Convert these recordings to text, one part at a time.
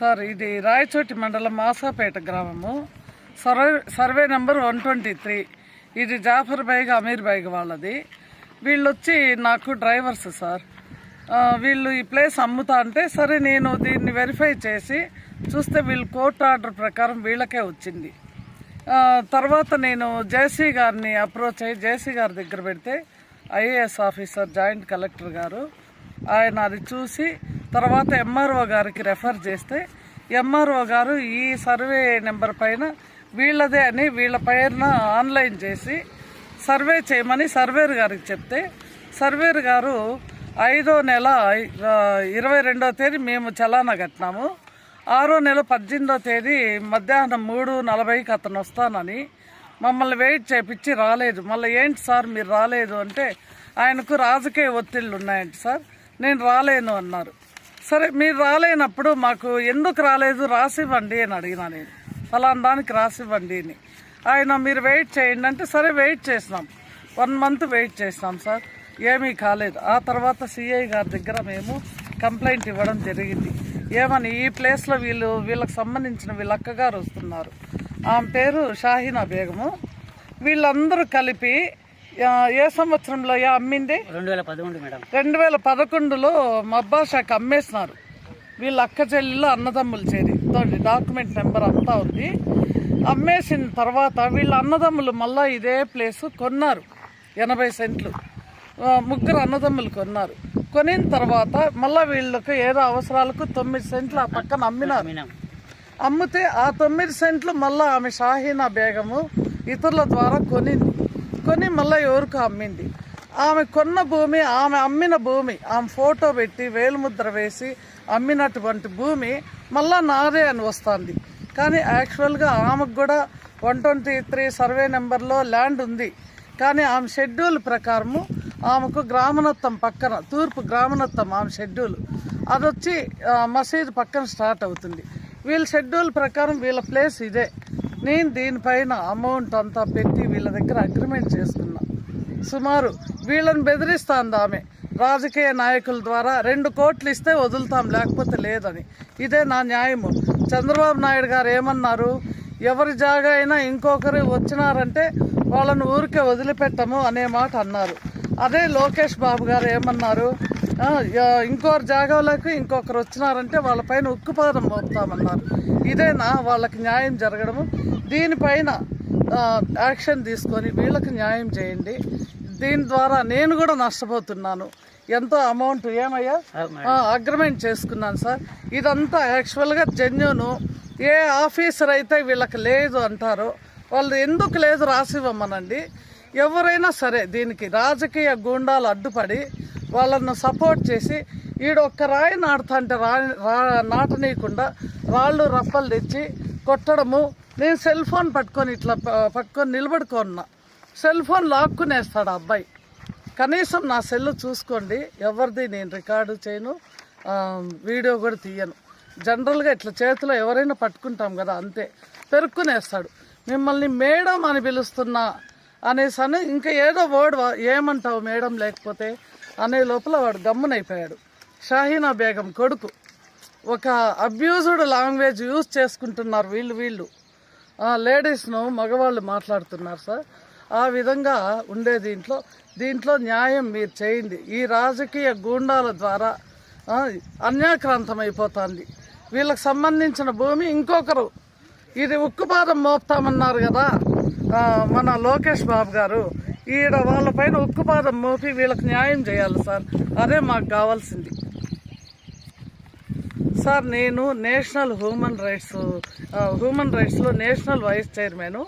Sir ఇది రాయచోటి మండలం మాసాపేట గ్రామము. Survey survey number one twenty three. ఇది జాఫర్ బైగ్ అమీర్ బైగ్ వాళ్ళది. వీళ్ళు వచ్చి నాకు డ్రైవర్స్ సార్. వీళ్ళు ఈ ప్లేస్ అమ్ముతా అంటే సరే నేను దీన్ని వెరిఫై చేసి చూస్తే వీళ్ళు కోర్టు ఆర్డర్ ప్రకారం వీళ్ళకే వచ్చింది. తర్వాత నేను జేసీ గారిని అప్రోచ్ అయ్యి జేసీ గారి దగ్గర పెడితే ఐఏఎస్ ఆఫీసర్ జాయింట్ కలెక్టర్ గారు ఆయన అది చూసి తర్వాత ఎంఆర్ఓ గారికి రెఫర్ చేస్తే ఎంఆర్ఓ గారు ఈ సర్వే నెంబర్ పైన వీళ్ళదే అని వీళ్ళ పైన ఆన్లైన్ చేసి సర్వే చేయమని సర్వేర్ గారికి చెప్తే సర్వేర్ గారు ఐదో నెల ఇరవై రెండో తేదీ మేము చలానా కట్టినాము. ఆరో నెల పద్దెనిమిదో తేదీ మధ్యాహ్నం మూడు నలభైకి అతను వస్తానని మమ్మల్ని వెయిట్ చేపించి రాలేదు. మళ్ళీ ఏంటి సార్ మీరు రాలేదు అంటే ఆయనకు రాజకీయ ఒత్తిళ్ళు ఉన్నాయంట సార్. నేను రాలేను అన్నారు. సరే మీరు రాలేనప్పుడు మాకు ఎందుకు రాలేదు? రాసివ్వండి అని అడిగినా నేను. ఫలానా దానికి రాసివ్వండి అని. ఆయన మీరు వెయిట్ చేయండి అంటే సరే వెయిట్ చేసినాం. వన్ మంత్ వెయిట్ చేసినాం సార్. ఏమీ కాలేదు. ఆ తర్వాత సిఐ గారి దగ్గర మేము కంప్లైంట్ ఇవ్వడం జరిగింది. ఏమని ఈ ప్లేస్లో వీళ్ళు వీళ్ళకి సంబంధించిన వీళ్ళ అక్కగారు వస్తున్నారు. ఆమె పేరు షాహీనా బేగము. వీళ్ళందరూ కలిపి ఏ సంవత్సరంలో? అమ్మింది? రెండు వేల పదకొండు మేడం. రెండు వేల పదకొండులో మబ్బాషాకి అమ్మేసినారు. వీళ్ళ అక్క చెల్లెళ్ళు అన్నదమ్ములు చేరి తోటి డాక్యుమెంట్ నెంబర్ అంతా ఉంది. అమ్మేసిన తర్వాత వీళ్ళ అన్నదమ్ములు మళ్ళా ఇదే ప్లేస్ కొన్నారు. ఎనభై సెంట్లు. ముగ్గురు అన్నదమ్ములు కొన్నారు. కొనిన తర్వాత మళ్ళా వీళ్ళకు ఏదో అవసరాలకు తొమ్మిది సెంట్లు ఆ పక్కన అమ్మినారు. మీనాం అమ్మితే ఆ తొమ్మిది సెంట్లు మళ్ళా ఆమె షాహీనా బేగము ఇతరుల ద్వారా కొనింది. కొని మళ్ళీ ఎవరికో అమ్మింది. ఆమె కొన్న భూమి ఆమె అమ్మిన భూమి ఆమె ఫోటో పెట్టి వేలుముద్ర వేసి అమ్మినటువంటి భూమి మళ్ళా నాదే అని వస్తుంది. కానీ యాక్చువల్గా ఆమెకు కూడా వన్ ట్వంటీ త్రీ సర్వే నెంబర్లో ల్యాండ్ ఉంది. కానీ ఆమె షెడ్యూల్ ప్రకారము ఆమెకు గ్రామనత్తం పక్కన తూర్పు గ్రామనత్తం ఆమె షెడ్యూల్. అది వచ్చి మసీదు పక్కన స్టార్ట్ అవుతుంది. వీళ్ళ షెడ్యూల్ ప్రకారం వీళ్ళ ప్లేస్ ఇదే. నేను దీనిపైన అమౌంట్ అంతా పెట్టి వీళ్ళ దగ్గర అగ్రిమెంట్ చేసుకున్నా. సుమారు వీళ్ళని బెదిరిస్తాంది ఆమె. రాజకీయ నాయకుల ద్వారా రెండు కోట్లు ఇస్తే వదులుతాం లేకపోతే లేదని. ఇదే నా న్యాయము. చంద్రబాబు నాయుడు గారు ఏమన్నారు? ఎవరి జాగా అయినా ఇంకొకరు వచ్చినారంటే వాళ్ళని ఊరికే వదిలిపెట్టము అనే మాట అన్నారు. అదే లోకేష్ బాబు గారు ఏమన్నారు? ఇంకోరి జాగాలకు ఇంకొకరు వచ్చినారంటే వాళ్ళపైన ఉక్కుపాదం మోపుతామన్నారు. ఇదేనా వాళ్ళకి న్యాయం జరగడము? దీనిపైన యాక్షన్ తీసుకొని వీళ్ళకి న్యాయం చేయండి. దీని ద్వారా నేను కూడా నష్టపోతున్నాను. ఎంతో అమౌంట్ ఏమయ్యా? అగ్రిమెంట్ చేసుకున్నాను సార్. ఇదంతా యాక్చువల్గా జెన్యును. ఏ ఆఫీసర్ అయితే వీళ్ళకి లేదు అంటారో వాళ్ళు ఎందుకు లేదు రాసివ్వమనండి? ఎవరైనా సరే దీనికి రాజకీయ గూండాలు అడ్డుపడి వాళ్ళను సపోర్ట్ చేసి ఈడ ఒక్క రాయి నాటుతంటే రా నాటనీయకుండా రాళ్ళు రప్పలు తెచ్చి కొట్టడము. నేను సెల్ ఫోన్ పట్టుకొని ఇట్లా ప- పట్టుకొని నిలబడుకున్నా. సెల్ ఫోన్ లాక్కునేస్తాడు ఆ అబ్బాయి. కనీసం నా సెల్ చూసుకోండి. ఎవరిది నేను రికార్డు చేయను. వీడియో కూడా తీయను. జనరల్గా ఇట్లా చేతిలో ఎవరైనా పట్టుకుంటాం కదా అంతే. పెరుక్కునేస్తాడు. మిమ్మల్ని మేడం అని పిలుస్తున్నా అనేసి అని ఇంకా ఏదో వర్డ్ ఏమంటావు మేడం లేకపోతే అనే లోపల వాడు గమ్మునైపోయాడు. షాహీనా బేగం కొడుకు. ఒక అబ్యూజ్డ్ లాంగ్వేజ్ యూజ్ చేసుకుంటున్నారు వీళ్ళు వీళ్ళు. లేడీస్ను మగవాళ్ళు మాట్లాడుతున్నారు సార్. ఆ విధంగా ఉండే దీంట్లో దీంట్లో న్యాయం మీరు చేయండి. ఈ రాజకీయ గూండాల ద్వారా అన్యాక్రాంతమైపోతుంది. వీళ్ళకి సంబంధించిన భూమి ఇంకొకరు. ఇది ఉక్కుపాదం మోపుతామన్నారు కదా. మన లోకేష్ బాబు గారు ఈడ వాళ్ళపైన ఉక్కుపాదం మోపి వీళ్ళకి న్యాయం చేయాలి సార్. అదే మాకు కావాల్సింది. సార్ నేను నేషనల్ హ్యూమన్ రైట్స్ హ్యూమన్ రైట్స్లో నేషనల్ వైస్ చైర్మన్.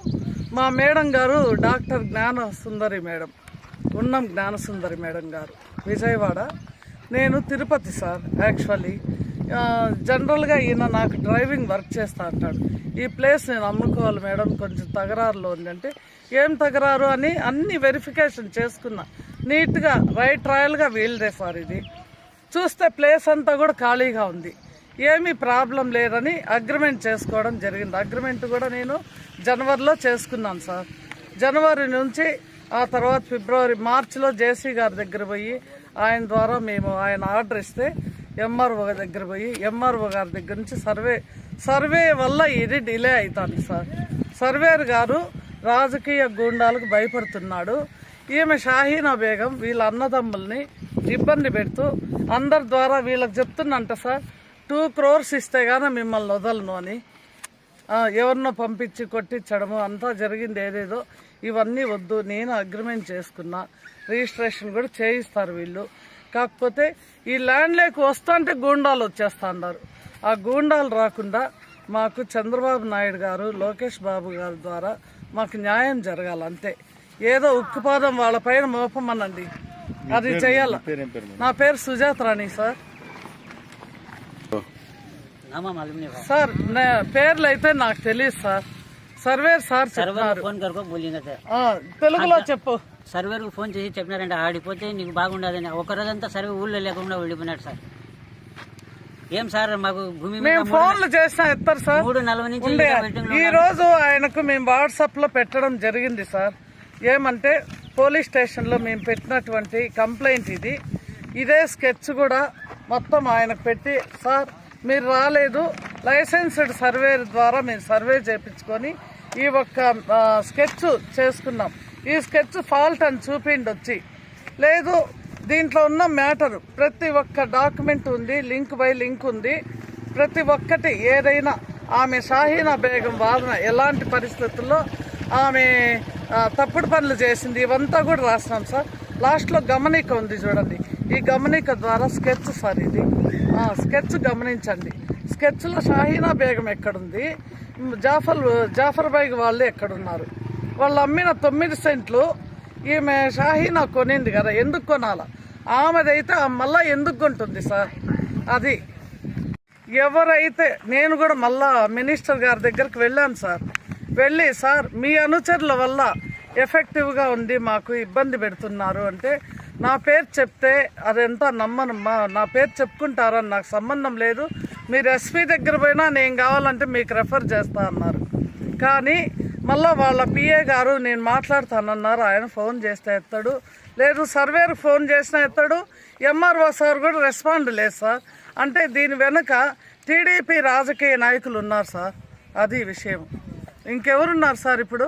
మా మేడం గారు డాక్టర్ జ్ఞాన సుందరి మేడం ఉన్నం జ్ఞానసుందరి మేడం గారు విజయవాడ. నేను తిరుపతి సార్ యాక్చువల్లీ. జనరల్గా ఈయన నాకు డ్రైవింగ్ వర్క్ చేస్తా అంటాడు. ఈ ప్లేస్ నేను అమ్ముకోవాలి మేడం కొంచెం తగరారులో ఉందంటే ఏం తగరారు? అని అన్ని వెరిఫికేషన్ చేసుకున్నా. నీట్గా రైట్ రాయల్గా వీల్దే సార్ ఇది. చూస్తే ప్లేస్ అంతా కూడా ఖాళీగా ఉంది. ఏమీ ప్రాబ్లం లేదని అగ్రిమెంట్ చేసుకోవడం జరిగింది. అగ్రిమెంట్ కూడా నేను జనవరిలో చేసుకున్నాను సార్. జనవరి నుంచి ఆ తర్వాత ఫిబ్రవరి మార్చిలో జేసీ గారి దగ్గర పోయి ఆయన ద్వారా మేము ఆయన ఆర్డర్ ఇస్తే ఎంఆర్ఓ దగ్గర పోయి ఎంఆర్ఓ గారి దగ్గర నుంచి సర్వే సర్వే వల్ల ఇది డిలే అవుతుంది సార్. సర్వేర్ గారు రాజకీయ గూండాలకు భయపడుతున్నాడు. ఈమె షాహీనా బేగం వీళ్ళ అన్నదమ్ముల్ని ఇబ్బంది పెడుతూ అందరి ద్వారా వీళ్ళకి చెప్తున్నంట సార్ టూ క్రోర్స్ ఇస్తే గానీ మిమ్మల్ని వదలను అని. ఎవరినో పంపించి కొట్టించడము అంతా జరిగింది ఏదేదో ఇవన్నీ వద్దు నేను అగ్రిమెంట్ చేసుకున్నా. రిజిస్ట్రేషన్ కూడా చేయిస్తారు వీళ్ళు. కాకపోతే ఈ ల్యాండ్లోకి వస్తుంటే గూండాలు వచ్చేస్తున్నారు ఆ గూండాలు రాకుండా మాకు చంద్రబాబు నాయుడు గారు లోకేష్ బాబు గారి ద్వారా మాకు న్యాయం జరగాలి అంతే ఏదో ఉక్కుపాదం వాళ్ళపైన మోపమనండి. అది చెయ్యాల నా పేరు సుజాత రాణి సార్. సార్ పేర్లు అయితే నాకు తెలియదు సార్. సర్వే సార్ చెప్తున్నారు తెలుగులో చెప్పు. సర్వేర్కు ఫోన్ చేసి చెప్పినారంటే ఆడిపోతే నీకు బాగుండదని. ఒక రోజంతా సర్వే ఊళ్ళో లేకుండా వెళ్ళిపోయినాడు సార్. ఏం సార్ మాకు భూమి మేము ఫోన్లు చేసినా ఎత్తారు సార్. మూడు నలభై నుంచి ఈ రోజు ఆయనకు మేము వాట్సాప్లో పెట్టడం జరిగింది సార్. ఏమంటే పోలీస్ స్టేషన్లో మేము పెట్టినటువంటి కంప్లైంట్ ఇది. ఇదే స్కెచ్ కూడా మొత్తం ఆయనకు పెట్టి సార్ మీరు రాలేదు. లైసెన్స్డ్ సర్వే ద్వారా మేము సర్వే చేపించుకొని ఈ ఒక్క స్కెచ్ చేసుకున్నాం. ఈ స్కెచ్ ఫాల్ట్ అని చూపిండి వచ్చి లేదు దీంట్లో ఉన్న మ్యాటర్. ప్రతి ఒక్క డాక్యుమెంట్ ఉంది లింక్ బై లింక్ ఉంది. ప్రతి ఒక్కటి ఏదైనా ఆమె షాహీనా బేగం వాదన ఎలాంటి పరిస్థితుల్లో ఆమె తప్పుడు పనులు చేసింది ఇవంతా కూడా రాసినాం సార్. లాస్ట్లో గమనిక ఉంది చూడండి. ఈ గమనిక ద్వారా స్కెచ్ సార్ ఇది. స్కెచ్ గమనించండి. స్కెచ్లో షాహీనా బేగం ఎక్కడుంది? జాఫర్ జాఫర్ బైగ్ వాళ్ళు ఎక్కడున్నారు? వాళ్ళు అమ్మిన తొమ్మిది సెంట్లు ఈమె షాహీనా కొనింది కదా ఎందుకు కొనాల? ఆమెదైతే ఆ మళ్ళా ఎందుకు కొంటుంది సార్? అది ఎవరైతే నేను కూడా మళ్ళా మినిస్టర్ గారి దగ్గరికి వెళ్ళాను సార్. వెళ్ళి సార్ మీ అనుచరుల వల్ల ఎఫెక్టివ్గా ఉంది మాకు ఇబ్బంది పెడుతున్నారు అంటే నా పేరు చెప్తే అదంతా నమ్మనమ్మా నా పేరు చెప్పుకుంటారని నాకు సంబంధం లేదు. మీరు ఎస్పీ దగ్గర పోయినా నేను కావాలంటే మీకు రెఫర్ చేస్తా అన్నారు. కానీ మళ్ళీ వాళ్ళ పిఏ గారు నేను మాట్లాడతానన్నారు. ఆయన ఫోన్ చేస్తే ఎత్తాడు. లేదు సర్వేర్ ఫోన్ చేసినా ఎత్తాడు. ఎంఆర్ఓ సార్ కూడా రెస్పాండ్ లేదు సార్. అంటే దీని వెనుక టీడీపీ రాజకీయ నాయకులు ఉన్నారు సార్. అది విషయం. ఇంకెవరున్నారు సార్ ఇప్పుడు?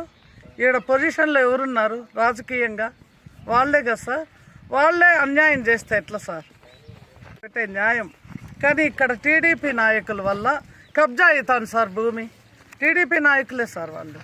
ఈడ పొజిషన్లో ఎవరున్నారు రాజకీయంగా? వాళ్ళే కదా సార్. వాళ్ళే అన్యాయం చేస్తే ఎట్లా సార్? పెట్టే న్యాయం. కానీ ఇక్కడ టీడీపీ నాయకుల వల్ల కబ్జా అవుతాను సార్ భూమి. టీడీపీ నాయకులే సార్ వాళ్ళు.